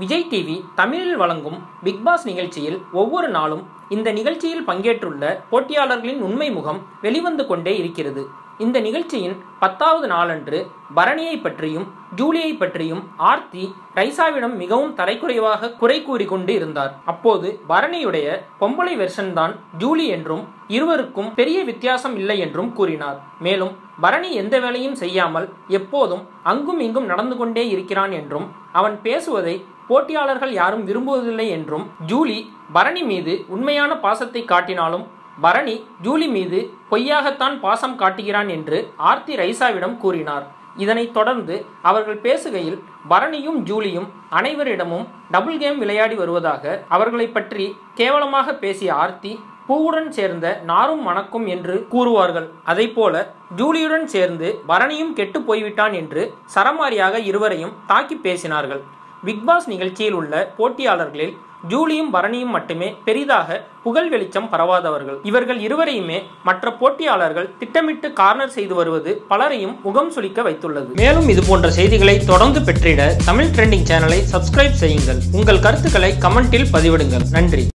Vijay TV தமிழில் வழங்கும் big pass நிகழ்ச்சியில் ஒவ்வொரு நாளும் இந்த நிகழ்ச்சியில் பங்கேற்றுள்ள போட்டியாளர்களின் உண்மை முகம் வெளிவந்து கொண்டே இருக்கிறது. இந்த நிகழ்ச்சியின் பத்தாவது நாளன்று பரணியை பற்றியும் ஜூலியை பற்றியும் ஆர்த்தி ரைசாவிடம் மிகவும் தரைக்குறைவாக குறை கூறிக்கொண்டு இருந்தார். அப்போது பரணியுடைய பொம்பளை வெர்ஷன் தான் ஜூலி என்றும் இருவருக்கும் பெரிய வித்தியாசம் இல்லை என்றும் கூறினார். மேலும் பரணி எந்த வேலையும் செய்யாமல் எப்போதும் அங்கும் இங்கும் நடந்து கொண்டே இருக்கிறான் என்றும் அவன் பேசுவதை போட்டியாளர்கள் யாரும் விரும்புவதில்லை என்றும் ஜூலி பரணி மீது உண்மையான பாசத்தை காட்டினாலும் பரணி ஜூலி மீது பொய்யாகத்தான் பாசம் காட்டுகிறான் என்று ஆர்த்தி ரைசாவிடம் கூறினார். இதனைத் தொடர்ந்து அவர்கள் பேசுகையில் பரணியும் ஜூலியும் அனைவரிடமும் டபுள் கேம் விளையாடி வருவதாக அவர்களை பற்றி கேவலமாக பேசிய ஆர்த்தி பூவுடன் சேர்ந்த நாரும் மணக்கும் என்று கூறுவார்கள். போல ஜூலியுடன் சேர்ந்து பரணியும் கெட்டு போய்விட்டான் என்று சரமாரியாக இருவரையும் தாக்கி பேசினார்கள். பிக்பாஸ் நிகழ்ச்சியில் உள்ள போட்டியாளர்களில் ஜூலியும் பரணியும் மட்டுமே பெரிதாக புகழ் வெளிச்சம் பரவாதவர்கள். இவர்கள் இருவரையுமே மற்ற போட்டியாளர்கள் திட்டமிட்டு கார்னர் செய்து வருவது பலரையும் முகம் சுளிக்க வைத்துள்ளது. மேலும் இது போன்ற செய்திகளை தொடர்ந்து பெற்றிட தமிழ் ட்ரெண்டிங் சேனலை சப்ஸ்கிரைப் செய்யுங்கள். உங்கள் கருத்துக்களை கமெண்டில் பதிவிடுங்கள். நன்றி.